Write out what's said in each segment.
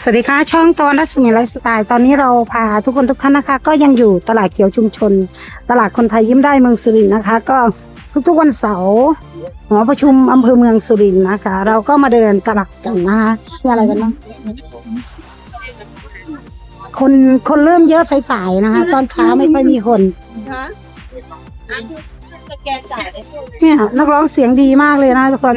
สวัสดีค่ะ ช่องตอนรัศมีไลฟ์สไตล์ตอนนี้เราพาทุกคนทุกท่านนะคะ ก็ยังอยู่ตลาดเขียวชุมชน ตลาดคนไทยยิ้มได้เมืองสุรินทร์นะคะ ก็ทุกๆวันเสาร์หอประชุมอำเภอเมืองสุรินทร์นะคะ เราก็มาเดินตลาดกันนะคะนี่อะไรกันบ้างคนคนเริ่มเยอะไปฝ่ายๆนะคะ ตอนเช้าไม่ค่อยมีคนเนี่ยนักร้องเสียงดีมากเลยนะทุกคน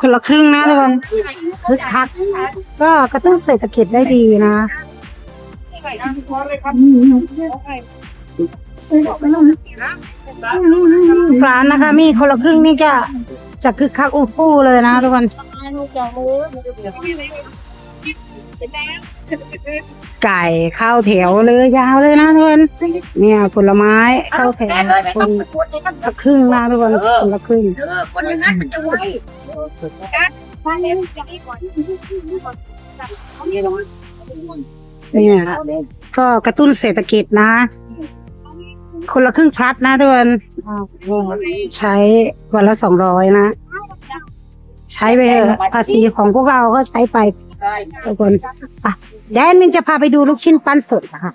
คนละครึ่งนะทุกคนคึกคัก ก็กระตุ้นเศรษฐกิจได้ดีนะร้านนะคะ มีคนละครึ่งนี่จะจะคึกคักอู้ฟู่เลยนะทุกคน ไก่ข้าวแถวเลยยาวเลยนะทุกคนเนี่ยผลไม้ข้าวแถวคนละครึ่งนะทุกคนคนละครึ่งเออคนอย่างนั้นมันจะไวมาเร็วจะให้ก่อนเนี่ยก็กระตุ้นเศรษฐกิจนะ คนละครึ่งพลัดนะทุกคนใช้วันละสองร้อยนะ ใช้ไปเถอะภาษีของพวกเราก็ใช้ไป ทุกคนอะแดนมินจะพาไปดูลูกชิ้นปั้นสดนะคะ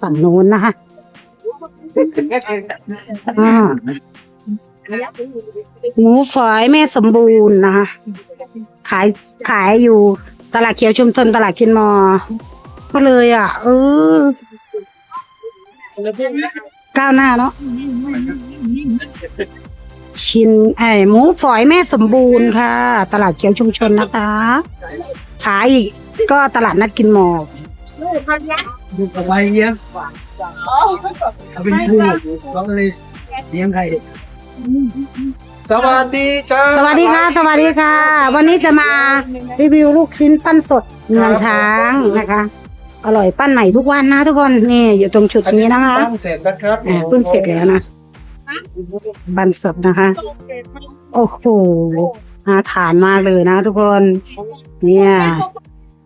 ฝั่งโน้นนะคะอ่าหมูฝอยแม่สมบูรณ์นะคะ ขายขายอยู่ตลาดเขียวชุมชนตลาดกินมอ ก็เลยอะ เออก้าวหน้าเนาะชินไอหมูฝอยแม่สมบูรณ์ค่ะ ตลาดเขียวชุมชนนะคะ ขายอีกก็ตลาดนัดกินมอดูกับอะไรเงี้ยเขาเป็นผู้เขาก็เลยเลี้ยงไก่สวัสดีจ้าสวัสดีค่ะ สวัสดีค่ะ วันนี้จะมารีวิวลูกชิ้นปั้นสดเมืองช้างนะคะ อร่อยปั้นใหม่ทุกวันนะทุกคนนี่อยู่ตรงจุดนี้นะคะตั้งเสร็จนะครับอ่าเพิ่งเสร็จแล้วนะปั้นสดนะคะ โอ้โห น่าทานมากเลยนะทุกคน เนี่ย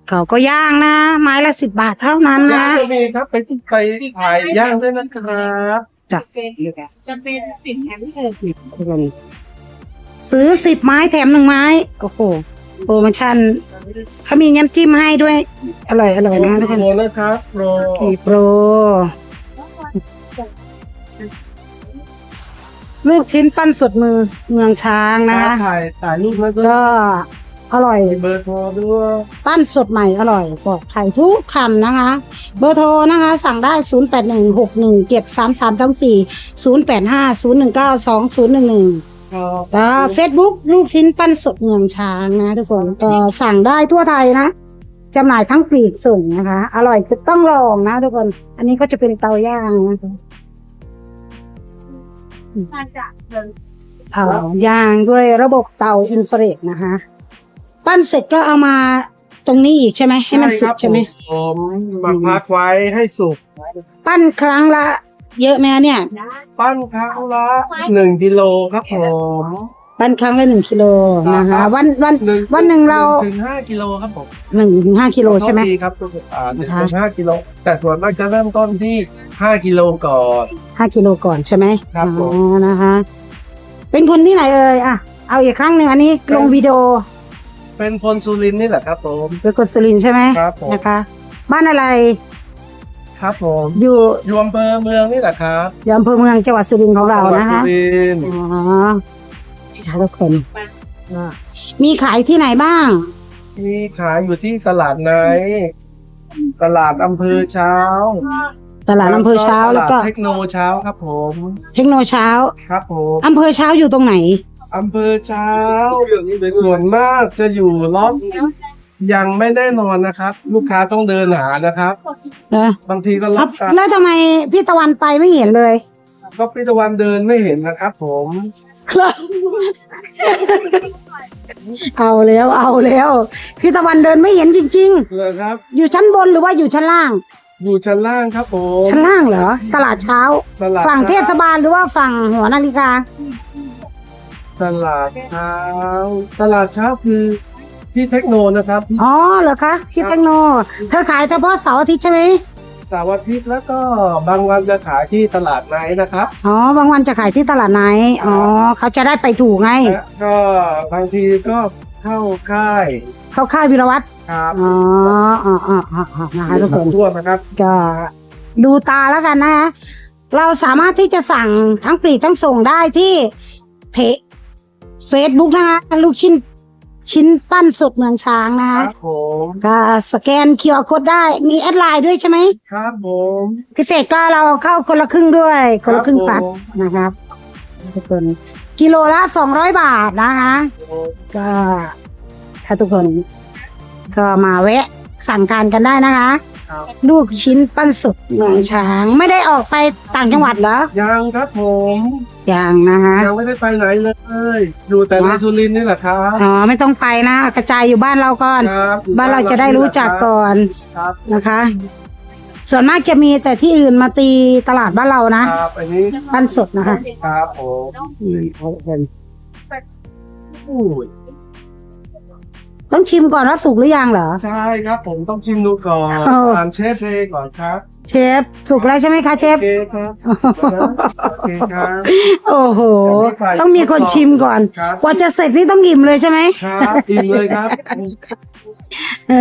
เขาก็ย่างนะ ไม้ละสิบบาทเท่านั้นย่านะงก็มีครับไปที่ไปถ่ายย่างด้วยนะครับจ้ะ จะเป็นสินแถมที่เธอทุกคนซื้อสิบไม้แถมหนึ่งไม้ โอ้โหโปรโมชั่นเขามีน้ำจิ้มให้ด้วย อร่อยอร่อยนะทุกคนโปรนะครับโปร มีโปร ลูกชิ้นปั้นสดมือเมืองช้างนะคะ ถ่ายถ่ายรูปแล้วก็ก็อร่อย มีเบอร์โทรด้วย ปั้นสดใหม่อร่อยปลอดภัยทุกคำนะคะ เบอร์โทรนะคะ สั่งได้ 0 8 1 6 1 7 3 3 2 4 0 8 5 0 1 9 2 0 1 1ครับแล้วเฟซบุ๊กลูกชิ้นปั้นสดเมืองช้างนะทุกคนก็สั่งได้ทั่วไทยนะจำหน่ายทั้งปลีกส่งนะคะ อร่อยคือต้องลองนะทุกคน อันนี้ก็จะเป็นเตาย่างนะคะ มาจากเธอเผาย่างด้วยระบบเตาอินฟราเรดนะคะ ปั้นเสร็จก็เอามาตรงนี้อีกใช่ไหมให้มันสุกใช่ไหมผมมาพักไว้ให้สุก ปั้นครั้งละ เยอะไหมคะเนี่ย ปั้นครั้งละหนึ่งกิโลครับผมปั้นครั้งละหนึ่งกิโลนะคะครับวันวันหนึ่งวันหนึ่งเราถึงห้ากิโลครับผมหนึ่งถึงห้ากิโลใช่ไหมโทษทีครับตัวอ่าหนึ่งนะคะถึงห้ากิโลแต่ส่วนมากจะเริ่มต้นที่ ห้ากิโลก่อน ห้ากิโลก่อนใช่ไหมครับผม อ๋อนะคะ เป็นคนที่ไหนเอ่ยอะเอาอีกครั้งหนึ่งอันนี้ลงวิดีโอเป็นพลสุรินทร์นี่แหละครับผมเป็นคนสุรินทร์ใช่ไหมครับผมนะคะ บ้านอะไรครับผมอยู่อยู่อำเภอเมืองนี่แหละครับอยู่อำเภอเมืองจังหวัดสุรินทร์ของเราจังหวัดนะสุคะรินทร์อ๋อค่ะทุกคนก็มีขายที่ไหนบ้าง มีขายอยู่ที่ตลาดไหน ตลาดอำเภอเช้า ตลาดอำเภอเช้าแล้วก็ตลดเทคโนเช้าครับผมเทคโนเช้าครับผมอำเภอเช้าอยู่ตรงไหนอำเภอเช้าส่วนมากจะอยู่รอบยังไม่แน่นอนนะครับ ลูกค้าต้องเดินหานะครับเออบางทีก็ครัรับบกันแล้วทำไมพี่ตะวันไปไม่เห็นเลยก็พิตะวันเดินไม่เห็นนะครับ ผมเอาแล้วเอาแล้วพี่ตะวันเดินไม่เห็นจริงเลยครับๆอยู่ชั้นบนหรือว่าอยู่ชั้นล่าง อยู่ชั้นล่างครับผมชั้นล่างเหรอ ตลาดเช้า ตลาดฝั่งเทศบาลหรือว่าฝั่งหัวนาฬิกา ตลาดเช้า ตลาดเช้าคือที่เทคโนนะครับ อ๋อเหรอคะพี่แตงโมเธอขายเฉพาะเสาร์อาทิตย์ใช่ไหมเสาร์อาทิตย์แล้วก็บางวันจะขายที่ตลาดไนท์นะครับ อ๋อบางวันจะขายที่ตลาดไหนอ๋อเขาจะได้ไปถูกไงและก็บางทีก็เข้าค่าย เขาค่ายวิรวัตร ครับอ๋ออ๋ออ๋ออ๋ออ๋อนะคะทุกคนทั่วนะครับ ก็ดูตาแล้วกันนะคะเราสามารถที่จะสั่งทั้งปลีกทั้งส่งได้ที่เพจเฟซบุ๊กนะคะลูกชิ้นชิ้นปั้นสดเมืองช้างนะคคะรับผมก็สแกนคิวอาร์โค้ดได้มีแอดไลน์ด้วยใช่ไหมครับผมพิเศษก็เราเข้าคนละครึ่งด้วย คนละครึ่งปัดผมนะครับทุกคนกิโลละสองร้อยบาทนะคะ ก็ถ้าทุกคน ก็มาแวะสั่งทานกันได้นะคะ ครับลูกชิ้นปั้นสดเมืองช้าง ไม่ได้ออกไปต่างจังหวัดเหรอยังครับผมยังนะคะยังไม่ได้ไปไหนเลย อยู่แต่ในสุรินทร์นี่แหละครับอ๋อไม่ต้องไปนะกระจายอยู่บ้านเราก่อน ครับบ้านเราจะได้รู้จักก่อนครับนะคะ ส่วนมากจะมีแต่ที่อื่นมาตีตลาดบ้านเรานะ ครับอันนี้ปั้นสดนะคะ ครับผมอืมเอาเถอะอู้ย ต้องชิมก่อนว่าสุกหรือยังเหรอ ใช่ครับ ผมต้องชิมดูก่อนเออถามเชฟเองก่อนครับเชฟ สุกแล้วใช่ไหมคะเชฟ โอเคครับโอเคครับ โอ้โห ต้องมีคนชิมก่อน ครับ กว่าจะเสร็จนี่ต้องอิ่มเลยใช่ไหมครับอิ่มเลยครับ เอ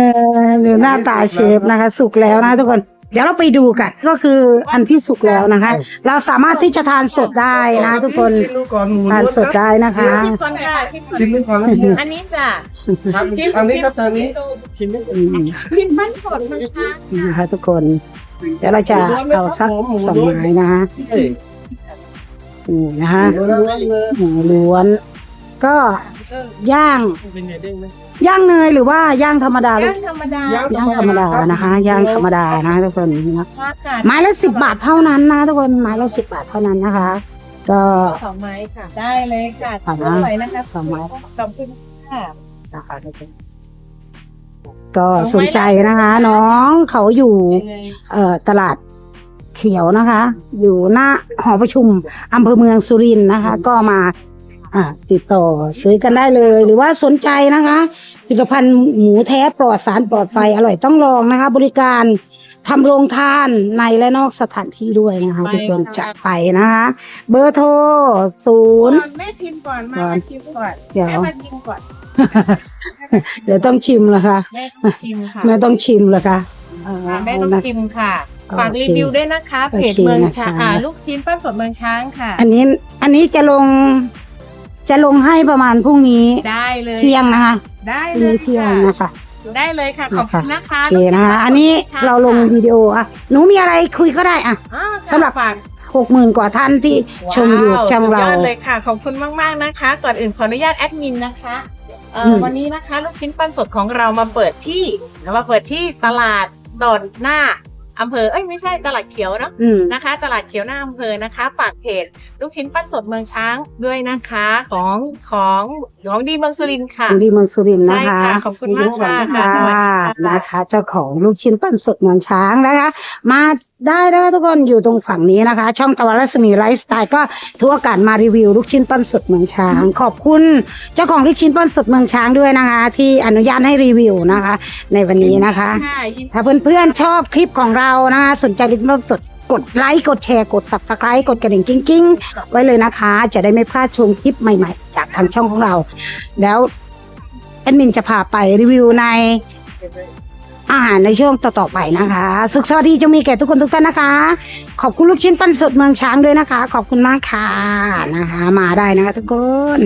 อดูหน้าตาเชฟนะคะ สุกแล้วนะทุกคน เดี๋ยวเราไปดูกันก็คืออันที่สุกแล้วนะคะ เราสามารถที่จะทานสดได้นะทุกคนชิมดูก่อนหมูทานสดได้นะคะ ชิมก่อนค่ะชิมดูก่อนแล้วเนี่ยอันนี้จ้ะครับอันนี้ครับอันนี้ชิมดูอืมชิมปั้นสดมันค่ะนะคะทุกคนเดี๋ยวเราจะเอาสักสองไม้นะคะเฮ้ยอืมนะคะหมูล้วนเลยหมูล้วนก็ย่างเป็นไงเด้งไหม ย่างเนยหรือว่าย่างธรรมดาลูย่ากงธรรมดาย่างธรรมดานะคะย่างธรรมดานะทุกคนนะทอดค่ะไม้ละสิบบาทเท่านั้นนะทุกคนไม้ละสิบบาทเท่านั้นนะคะ ก็ สองไม้ค่ะ ได้เลยค่ะสองไม้สวยนะคะสองไม้ ขอบคุณค่ะ นะคะทุกคนก็สนใจนะคะ น้องเขาอยู่ เอ่อตลาดเขียวนะคะ อยู่หน้าหอประชุมอำเภอเมืองสุรินทร์นะคะ ก็มา อ่าติดต่อซื้อกันได้เลย หรือว่าสนใจนะคะผลิตภัณฑ์หมูแท้ปลอดสารปลอดไฟอร่อยต้องลองนะคะ บริการทำโรงทานในและนอกสถานที่ด้วยนะคะทุกคนจะไปนะคะ เบอร์โทรศูนย์ก่อนแม่ชิมก่อนมาก่อนชิมก่อนเดี๋ยว แม่มาชิมก่อนเดี๋ยวต้องชิมละค่ะแม่ต้องชิมค่ะแม่ต้องชิมละค่ะเออค่ะแม่ต้องนะ ชิมค่ะโอเคฝากรีวิวด้วยนะคะโอเพเคจเมืองช้างนะคะ อ่าลูกชิ้นปั้นสดเมืองช้างค่ะ อันนี้อันนี้จะลง จะลงให้ประมาณพรุ่งนี้ได้เลยเที่ยงนะคะได้พรุ่งเลยนี้เที่ยงค่ะนะคะ ได้เลยค่ะขอบคุณนะคะโอเคนะคะ อันนี้เราลงวิดีโออะหนูมีอะไรคุยก็ได้อะอ่าสำหรับฝาก หกหมื่นกว่าท่านที่ชมอยู่ว้าวช่องสุดเรายอดเลยค่ะ ขอบคุณมากๆนะคะ ก่อนอื่นขออนุญาตแอดมินนะคะเอ่ออม วันนี้นะคะลูกชิ้นปั้นสดของเรามาเปิดที่มาเปิดที่ตลาดดอนหน้า อำเภอเอ้ยไม่ใช่ตลาดเขียวเนาะอืมนะคะ ตลาดเขียวหน้าอำเภอนะคะฝากเพจลูกชิ้นปั้นสดเมืองช้างด้วยนะคะ ของของของดีเมืองสุรินทร์ค่ะอยู่ที่เมืองสุรินทร์ใช่นะคะค่ะขอบคุณมากค่ะค่ะสวัสดีค่ะนะคะ เจ้าของลูกชิ้นปั้นสดเมืองช้างนะคะ มาได้นะคะทุกคนอยู่ตรงฝั่งนี้นะคะ ช่องตะวันรัศมีไลฟ์สไตล์ก็ถือโอกาสมารีวิวลูกชิ้นปั้นสดเมืองช้าง ขอบคุณเจ้าของลูกชิ้นปั้นสดเมืองช้างด้วยนะคะ ที่อนุญาตให้รีวิวนะคะ ในวันนี้นะคะค่ะยินถ้าเพื่อนๆชอบคลิปของเรานะคะสนใจลิปสดกดไลค์กดแชร์กด subscribe กดกระดิ่งกิ้งๆ ไว้เลยนะคะ จะได้ไม่พลาดชมคลิปใหม่ๆ จากทางช่องของเรา แล้วแอดมินจะพาไปรีวิวในอาหารในช่วงต่อๆไปนะคะ สุขสวัสดีจะมีแก่ทุกคนทุกท่านนะคะ ขอบคุณลูกชิ้นปั้นสดเมืองช้างด้วยนะคะ ขอบคุณมากค่ะนะคะ มาได้นะคะทุกคน